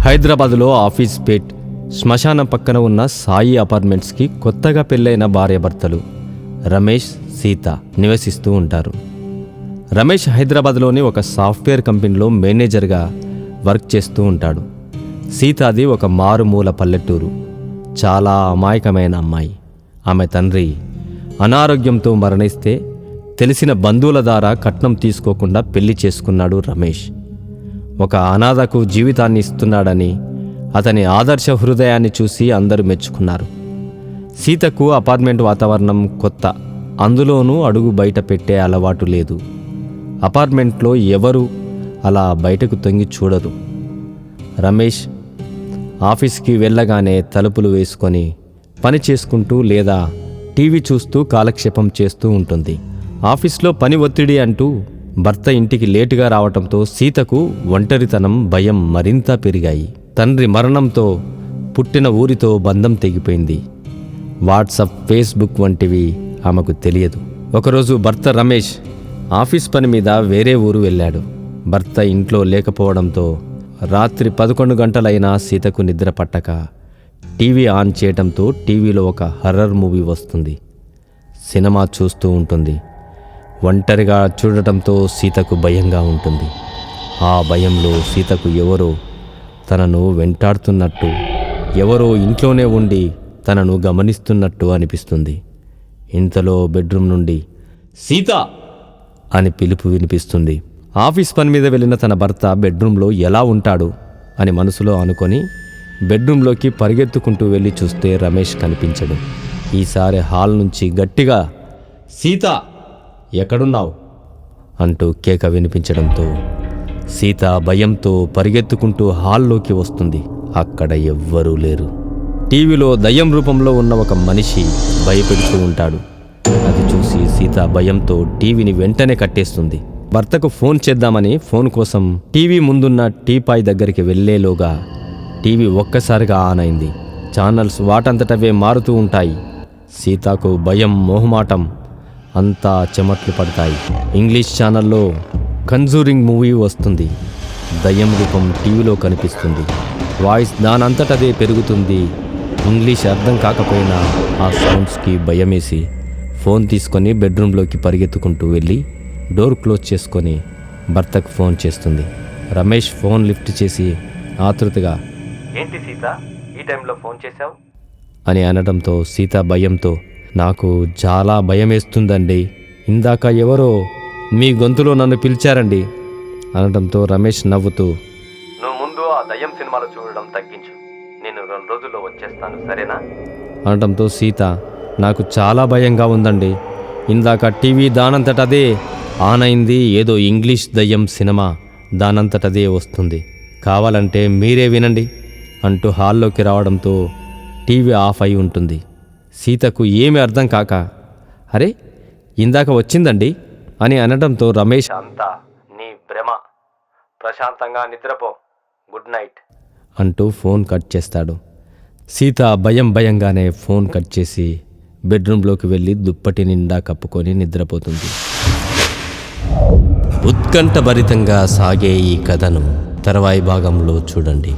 హైదరాబాద్లో ఆఫీస్ పేట్ శ్మశానం పక్కన ఉన్న సాయి అపార్ట్మెంట్స్కి కొత్తగా పెళ్ళైన భార్యాభర్తలు రమేష్ సీత నివసిస్తూ ఉంటారు. రమేష్ హైదరాబాద్లోని ఒక సాఫ్ట్వేర్ కంపెనీలో మేనేజర్గా వర్క్ చేస్తూ ఉంటాడు. సీతాది ఒక మారుమూల పల్లెటూరు. చాలా అమాయకమైన అమ్మాయి. ఆమె తండ్రి అనారోగ్యంతో మరణిస్తే తెలిసిన బంధువుల ద్వారా కట్నం తీసుకోకుండా పెళ్ళి చేసుకున్నాడు రమేష్. ఒక అనాథకు జీవితాన్ని ఇస్తున్నాడని అతని ఆదర్శ హృదయాన్ని చూసి అందరూ మెచ్చుకున్నారు. సీతకు అపార్ట్మెంట్ వాతావరణం కొత్త. అందులోనూ అడుగు బయట పెట్టే అలవాటు లేదు. అపార్ట్మెంట్లో ఎవరు అలా బయటకు తొంగి చూడరు. రమేష్ ఆఫీస్కి వెళ్ళగానే తలుపులు వేసుకొని పని చేసుకుంటూ లేదా టీవీ చూస్తూ కాలక్షేపం చేస్తూ ఉంటుంది. ఆఫీస్లో పని ఒత్తిడి అంటూ భర్త ఇంటికి లేటుగా రావటంతో సీతకు ఒంటరితనం భయం మరింత పెరిగాయి. తండ్రి మరణంతో పుట్టిన ఊరితో బంధం తెగిపోయింది. వాట్సప్ ఫేస్బుక్ వంటివి ఆమెకు తెలియదు. ఒకరోజు భర్త రమేష్ ఆఫీస్ పని మీద వేరే ఊరు వెళ్ళాడు. భర్త ఇంట్లో లేకపోవడంతో రాత్రి పదకొండు గంటలైనా సీతకు నిద్ర పట్టక టీవీ ఆన్ చేయడంతో టీవీలో ఒక హర్రర్ మూవీ వస్తుంది. సినిమా చూస్తూ ఉంటుంది. ఒంటరిగా చూడటంతో సీతకు భయంగా ఉంటుంది. ఆ భయంలో సీతకు ఎవరో తనను వెంటాడుతున్నట్టు ఎవరో ఇంట్లోనే ఉండి తనను గమనిస్తున్నట్టు అనిపిస్తుంది. ఇంతలో బెడ్రూమ్ నుండి సీత! అని పిలుపు వినిపిస్తుంది. ఆఫీస్ పని మీద వెళ్ళిన తన భర్త బెడ్రూమ్లో ఎలా ఉంటాడు అని మనసులో అనుకొని బెడ్రూమ్లోకి పరిగెత్తుకుంటూ వెళ్ళి చూస్తే రమేష్ కనిపించడు. ఈసారి హాల్ నుంచి గట్టిగా సీత! ఎక్కడున్నావు? అంటూ కేక వినిపించడంతో సీత భయంతో పరిగెత్తుకుంటూ హాల్లోకి వస్తుంది. అక్కడ ఎవ్వరూ లేరు. టీవీలో దయ్యం రూపంలో ఉన్న ఒక మనిషి భయపెడుతూ ఉంటాడు. అది చూసి సీత భయంతో టీవీని వెంటనే కట్టేస్తుంది. భర్తకు ఫోన్ చేద్దామని ఫోన్ కోసం టీవీ ముందున్న టీపాయ్ దగ్గరికి వెళ్ళేలోగా టీవీ ఒక్కసారిగా ఆన్ అయింది. ఛానల్స్ వాటంతటవే మారుతూ ఉంటాయి. సీతకు భయం మోహమాటం అంతా చెమట్లు పడతాయి. ఇంగ్లీష్ ఛానల్లో కన్జూరింగ్ మూవీ వస్తుంది. దయ్యం రూపం టీవీలో కనిపిస్తుంది. వాయిస్ దానంతటదే పెరుగుతుంది. ఇంగ్లీష్ అర్థం కాకపోయినా ఆ సౌండ్స్కి భయమేసి ఫోన్ తీసుకొని బెడ్రూమ్లోకి పరిగెత్తుకుంటూ వెళ్ళి డోర్ క్లోజ్ చేసుకొని భర్తకు ఫోన్ చేస్తుంది. రమేష్ ఫోన్ లిఫ్ట్ చేసి ఆతృతగా ఏంటి సీత? ఈ టైంలో ఫోన్ చేశావు? అని అనడంతో సీత భయంతో నాకు చాలా భయమేస్తుందండి. ఇందాక ఎవరో మీ గొంతులో నన్ను పిలిచారండి అనడంతో రమేష్ నవ్వుతూ నువ్వు ముందు ఆ దయ్యం సినిమాలు చూడడం తగ్గించు. నేను రెండు రోజుల్లో వచ్చేస్తాను సరేనా? అనడంతో సీత నాకు చాలా భయంగా ఉందండి. ఇందాక టీవీ దానంతటదే ఆన్ అయింది ఏదో ఇంగ్లీష్ దయ్యం సినిమా దానంతటదే వస్తుంది. కావాలంటే మీరే వినండి అంటూ హాల్లోకి రావడంతో టీవీ ఆఫ్ అయి ఉంటుంది. సీతకు ఏమీ అర్థం కాక అరే ఇందాక వచ్చిందండి అని అనడంతో రమేష్ అంతా నీ భ్రమ. ప్రశాంతంగా నిద్రపో. Good night. అంటూ ఫోన్ కట్ చేస్తాడు. సీత భయం భయంగానే ఫోన్ కట్ చేసి బెడ్రూమ్లోకి వెళ్ళి దుప్పటి నిండా కప్పుకొని నిద్రపోతుంది. ఉత్కంఠభరితంగా సాగే ఈ కథను తర్వాయి భాగంలో చూడండి.